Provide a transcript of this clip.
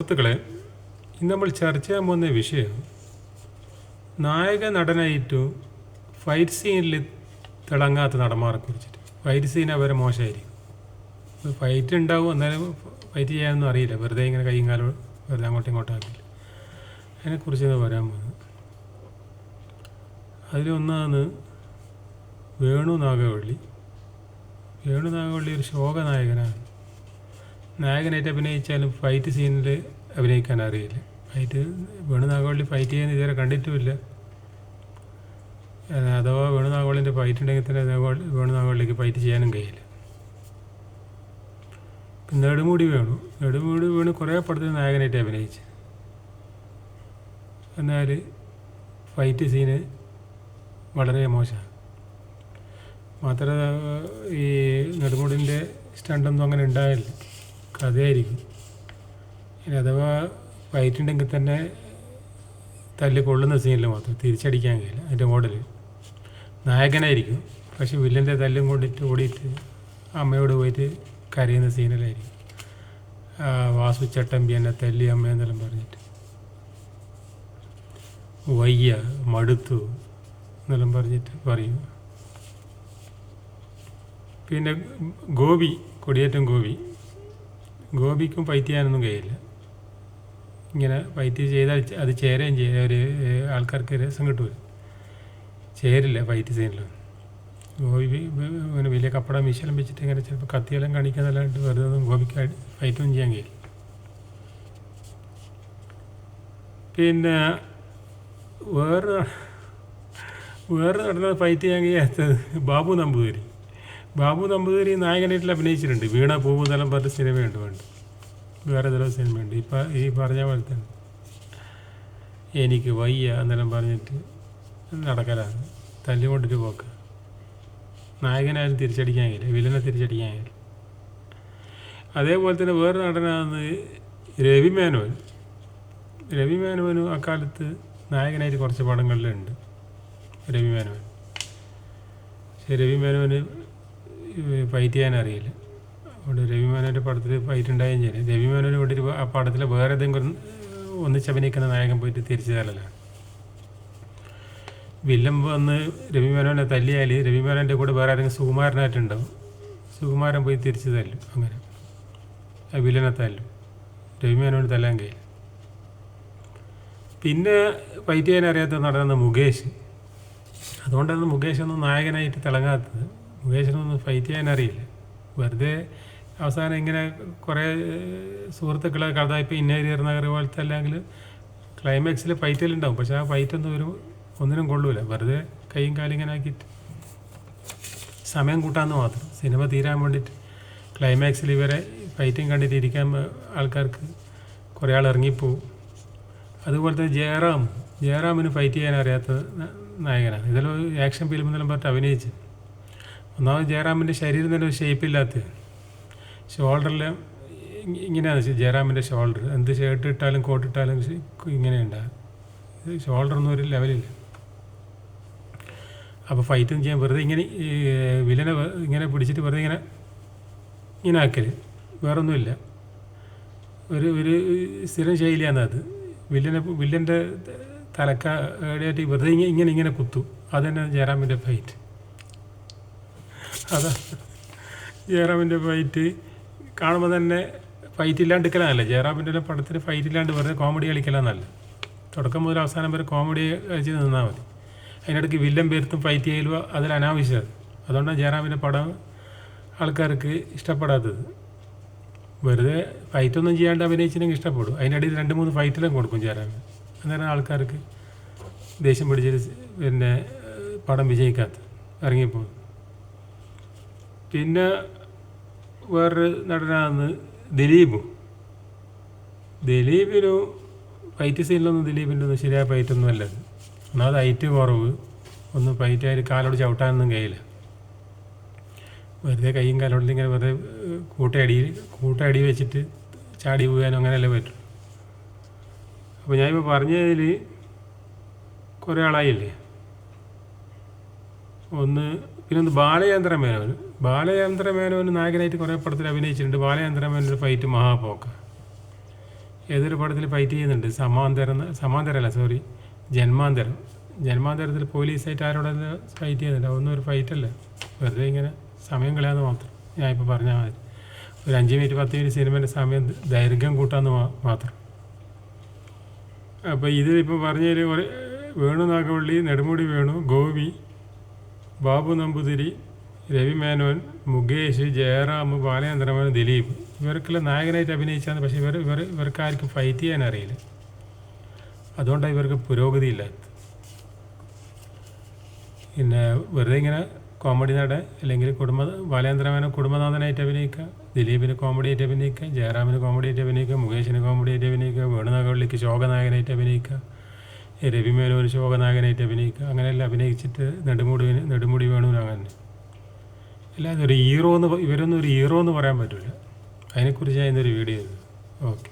സുഹൃത്തുക്കളെ ഇന്ന് നമ്മൾ ചർച്ച ചെയ്യാൻ പോകുന്ന വിഷയം നായക നടനായിട്ടു ഫൈറ്റ് സീനിൽ തിളങ്ങാത്ത നടന്മാരെ കുറിച്ചിട്ട്. ഫൈറ്റ് സീൻ അവരെ മോശമായിരിക്കും. ഫൈറ്റ് ഉണ്ടാവും എന്നാലും ഫൈറ്റ് ചെയ്യാനൊന്നും അറിയില്ല. വെറുതെ ഇങ്ങനെ കൈയും കാലം വെറുതെ അങ്ങോട്ടും ഇങ്ങോട്ടും ആക്കില്ല. അതിനെക്കുറിച്ച് പറയാൻ പോകുന്നത്. അതിലൊന്നാണ് വേണു നാഗവള്ളി. വേണു നാഗവള്ളി ഒരു ശോക നായകനാണ് നായകനായിട്ട് അഭിനയിച്ചാലും ഫൈറ്റ് സീനിൽ അഭിനയിക്കാൻ അറിയില്ല. ഫൈറ്റ് വേണുനാഗവള്ളി ഫൈറ്റ് ചെയ്യാൻ ഇതുവരെ കണ്ടിട്ടുമില്ല. അഥവാ വേണുനാഗവള്ളിന്റെ ഫൈറ്റ് ഉണ്ടെങ്കിൽ തന്നെ വേണുനാഗവള്ളിക്ക് വേണു ഫൈറ്റ് ചെയ്യാനും കഴിയില്ല. നെടുമുടി വേണു. നെടുമുടി വേണു കുറേ പടത്തിൽ നായകനായിട്ട് അഭിനയിച്ചു. എന്നാൽ ഫൈറ്റ് സീന് വളരെ മോശമാണ്. മാത്രമല്ല ഈ നെടുമുടിന്റെ സ്റ്റണ്ടൊന്നും അങ്ങനെ ഉണ്ടായില്ല. കഥയായിരിക്കും ഇനി അഥവാ ഫൈറ്റ് ഉണ്ടെങ്കിൽ തന്നെ തല്ല് കൊള്ളുന്ന സീനിൽ മാത്രം തിരിച്ചടിക്കാൻ കഴിയില്ല അതിന്റെ മോഡൽ നായകനായിരിക്കും പക്ഷെ വില്ലന്റെ തല്ലും കൊണ്ടിട്ട് ഓടിയിട്ട് അമ്മയോട് പോയിട്ട് കരയുന്ന സീനിലായിരിക്കും വാസു ചട്ടമ്പി എന്നെ തല്ലി അമ്മ എന്നെല്ലാം പറഞ്ഞിട്ട്. വയ്യ മടുത്തു എന്നെല്ലാം പറഞ്ഞിട്ട് പറയും. പിന്നെ ഗോപി കൊടിയേറ്റം ഗോപി. ഗോപിക്കും ഫൈറ്റ് കഴിയില്ല. ഇങ്ങനെ ഫൈറ്റ് ചെയ്താൽ അത് ചേരുകയും ചെയ്യുക ഒരു ആൾക്കാർക്ക് രസം കിട്ടൂല. ചേരില്ല ഫൈറ്റ് സീനിൽ ഗോപി ഇങ്ങനെ വലിയ കപ്പട മീശലം വെച്ചിട്ട് ഇങ്ങനെ ചിലപ്പോൾ കത്തിയെല്ലാം കാണിക്കാന്നല്ലാണ്ട് വെറുതെ ഒന്നും ഗോപിക്ക് പൈറ്റൊന്നും ചെയ്യാൻ കഴിയില്ല. പിന്നെ വേറെ വേറെ നടന്ന ഫൈറ്റ് ചെയ്യാൻ കഴിയാത്തത് ബാബു നമ്പൂതിരി. ബാബു നമ്പൂതിരി നായകനായിട്ട് അഭിനയിച്ചിട്ടുണ്ട്. വീണ പൂമുതലം തലം പറഞ്ഞ സിനിമയുണ്ട് വേണ്ട വേറെ ചില സിനിമയുണ്ട്. ഇപ്പം ഈ പറഞ്ഞ പോലെ തന്നെ. എനിക്ക് വയ്യ എന്നെല്ലാം പറഞ്ഞിട്ട് നടക്കലാണ്. തല്ലുകൊണ്ടിട്ട് പോക്ക്. നായകനായാലും തിരിച്ചടിക്കാൻ കഴിയില്ല വില്ലനെ തിരിച്ചടിക്കാൻ കഴിയില്ല അതേപോലെ തന്നെ വേറെ നടനാണ് രവി മേനോൻ. രവി മേനോനും അക്കാലത്ത് നായകനായിട്ട് കുറച്ച് പടങ്ങളിലുണ്ട്. രവി മേനോൻ. പക്ഷേ രവി മേനോന് ഫൈറ്റ് ചെയ്യാൻ അറിയില്ല അവിടെ രവി മേനോന്റെ പടത്തിൽ ഫൈറ്റ് ഉണ്ടായും ചെയ്യില്ല രവി ഇവിടെ വേണ്ടി ആ പടത്തിൽ വേറെ ഏതെങ്കിലും ഒന്നിച്ചഭിനയിക്കുന്ന നായകൻ പോയിട്ട് തിരിച്ചു തരലാണ്. വില്ലൻ വന്ന് രവി മേനോനെ തല്ലിയാൽ രവി മേനോന്റെ കൂടെ വേറെ ആരെങ്കിലും സുകുമാരനായിട്ടുണ്ടാവും. സുകുമാരൻ പോയി തിരിച്ചു തല്ലും അങ്ങനെ. ആ വില്ലനെ തല്ലും. രവി മേനോന് തല്ലാൻ കഴിയില്ല. പിന്നെ ഫൈറ്റ് ചെയ്യാൻ അറിയാത്ത നടന്ന മുകേഷ്. അതുകൊണ്ടാണ് മുകേഷ് ഒന്നും നായകനായിട്ട് തിളങ്ങാത്തത്. മുകേഷിനൊന്നും ഫൈറ്റ് ചെയ്യാൻ അറിയില്ല വെറുതെ അവസാനം ഇങ്ങനെ കുറേ സുഹൃത്തുക്കളെ കഥ ഇപ്പോൾ ഇന്നേരിയർ നഗർ പോലത്തെ അല്ലെങ്കിൽ ക്ലൈമാക്സിൽ ഫൈറ്റിലുണ്ടാവും പക്ഷെ ആ ഫൈറ്റൊന്നും ഒരു ഒന്നിനും കൊള്ളൂല. വെറുതെ കൈയും കാലും ഇങ്ങനെ ആക്കിയിട്ട് സമയം കൂട്ടാന്ന് മാത്രം. സിനിമ തീരാൻ വേണ്ടിയിട്ട് ക്ലൈമാക്സിൽ ഇവരെ ഫൈറ്റും കണ്ടിട്ട് ഇരിക്കാൻ ആൾക്കാർക്ക് കുറേ ആൾ ഇറങ്ങിപ്പോവും. അതുപോലെ തന്നെ ജയറാം. ജയറാമിന് ഫൈറ്റ് ചെയ്യാൻ അറിയാത്ത നായകനാണ്. ഇതെല്ലാം ആക്ഷൻ ഫിലിം എന്നെല്ലാം പറഞ്ഞിട്ട് അഭിനയിച്ച്. ഒന്നാമത് ജയറാമിന്റെ ശരീരം തന്നെ ഒരു ഷേപ്പില്ലാത്ത ഷോൾഡറിൽ ഇങ്ങനെയാണ് ജയറാമിന്റെ ഷോൾഡർ എന്ത് ഷർട്ട് ഇട്ടാലും കോട്ട് ഇട്ടാലും ഇങ്ങനെ ഇങ്ങനെയുണ്ടാകും ഷോൾഡറൊന്നും ഒരു ലെവലില്ല അപ്പോൾ ഫൈറ്റും ചെയ്യാൻ വെറുതെ ഇങ്ങനെ വിലനെ ഇങ്ങനെ പിടിച്ചിട്ട് വെറുതെ ഇങ്ങനെ ഇങ്ങനെ ആക്കൽ വേറൊന്നുമില്ല. ഒരു ഒരു സ്ഥിരം ശൈലിയാണ് അത്. വില്ലനെ വില്ലന്റെ തലക്കാടിയായിട്ട് വെറുതെ ഇങ്ങനെ ഇങ്ങനെ കുത്തു. അത് തന്നെ ജയറാമിന്റെ ഫൈറ്റ് അതാ. ജയറാമിന്റെ ഫൈറ്റ് കാണുമ്പോൾ തന്നെ ഫൈറ്റ് ഇല്ലാണ്ട് നിൽക്കലാണല്ലേ ജയറാമിന്റെ പടത്തിൽ ഫൈറ്റ് ഇല്ലാണ്ട് വെറുതെ കോമഡി കളിക്കലാന്നല്ല തുടക്കം മുതൽ അവസാനം വരെ കോമഡി കളിച്ച് നിന്നാൽ മതി. അതിനിടയ്ക്ക് വില്ലൻ പേർത്തും ഫൈറ്റ് ചെയ്യലും അതിൽ അനാവശ്യം അതുകൊണ്ടാണ് ജയറാമിന്റെ പടം ആൾക്കാർക്ക് ഇഷ്ടപ്പെടാത്തത്. വെറുതെ ഫൈറ്റൊന്നും ചെയ്യാണ്ട് അഭിനയിച്ചില്ലെങ്കിൽ ഇഷ്ടപ്പെടും. അതിനിടയിൽ രണ്ട് മൂന്ന് ഫൈറ്റിലും കൊടുക്കും ജയറാമിൻ അന്നേരം ആൾക്കാർക്ക് ദേഷ്യം പിടിച്ചിട്ട് പിന്നെ പടം വിജയിക്കാത്ത ഇറങ്ങിപ്പോകും. പിന്നെ വേറൊരു നടനാണ് ദിലീപ്. ദിലീപിനു ഫൈറ്റ് സീനിലൊന്നും ദിലീപിന്റെ ഒന്നും ശരിയായ ഫൈറ്റൊന്നും അല്ല. ഒന്നാമത് ഹൈറ്റ് കുറവ്. ഒന്നും ഫൈറ്റ് ആയിട്ട് കാലോട് ചവിട്ടാനൊന്നും കഴിയില്ല. വെറുതെ കൈയും കാലോടും ഇങ്ങനെ വെറുതെ കൂട്ടയടി കൂട്ടയടി വെച്ചിട്ട് ചാടി പോകാനും അങ്ങനെയല്ലേ പറ്റും. അപ്പോൾ ഞാനിപ്പോൾ പറഞ്ഞതിൽ കുറേ ആളായില്ലേ? ഒന്ന് പിന്നെ ഒന്ന് ബാലചന്ദ്ര മേനോൻ ബാലചന്ദ്ര മേനോൻ നായകനായിട്ട് കുറേ പടത്തിൽ അഭിനയിച്ചിട്ടുണ്ട്. ബാലചന്ദ്ര മേനോന്റെ ഫൈറ്റ് മഹാപോക്ക. ഏതൊരു പടത്തിൽ ഫൈറ്റ് ചെയ്യുന്നുണ്ട്? സമാന്തരം സമാന്തരമല്ല സോറി ജന്മാന്തരം. ജന്മാന്തരത്തിൽ പോലീസായിട്ട് ആരോടെ ഫൈറ്റ് ചെയ്യുന്നുണ്ട് അതൊന്നും ഒരു ഫൈറ്റല്ല. വെറുതെ ഇങ്ങനെ സമയം കളയാന്ന് മാത്രം. ഞാൻ ഇപ്പോൾ പറഞ്ഞാൽ മതി ഒരു അഞ്ച് മിനിറ്റ് പത്ത് മിനിറ്റ് സിനിമേന്റെ സമയം ദൈർഘ്യം കൂട്ടാന്ന് മാത്രം. അപ്പോൾ ഇത് ഇപ്പോൾ പറഞ്ഞതിൽ ഒരു വേണു നാഗവള്ളി നെടുമുടി വേണു ഗോപി ബാബു നമ്പൂതിരി രവി മേനോൻ മുകേഷ് ജയറാം ബാലചന്ദ്രമേനോൻ ദിലീപ് ഇവർക്കെല്ലാം നായകനായിട്ട് അഭിനയിച്ചാണ് പക്ഷേ ഇവർ ഇവർ ഇവർക്ക് ആർക്കും ഫൈറ്റ് ചെയ്യാൻ അറിയില്ല. അതുകൊണ്ടാണ് ഇവർക്ക് പുരോഗതി ഇല്ലാത്തത് പിന്നെ വെറുതെ ഇങ്ങനെ കോമഡി നട അല്ലെങ്കിൽ കുടുംബ ബാലേന്ദ്രമേനോ കുടുംബനാഥനായിട്ട് അഭിനയിക്കുക ദിലീപിന് കോമഡി ആയിട്ട് അഭിനയിക്കുക ജയറാമിന് കോമഡി ആയിട്ട് അഭിനയിക്കുക മുകേഷിന് കോമഡി ആയിട്ട് അഭിനയിക്കുക വേണുനാഗവള്ളിക്ക് ശോകനായകനായിട്ട് അഭിനയിക്കുക രവി മേനോൻ ശോകനായകനായിട്ട് അഭിനയിക്കുക. അങ്ങനെയെല്ലാം അഭിനയിച്ചിട്ട് നെടുമുടി നെടുമുടി വേണു അങ്ങനെ അല്ലാതെ ഒരു ഹീറോ എന്ന് ഇവരൊന്നും ഒരു ഹീറോ എന്ന് പറയാൻ പറ്റില്ല അതിനെക്കുറിച്ച് ഞാൻ ഇന്നൊരു വീഡിയോ ഓക്കെ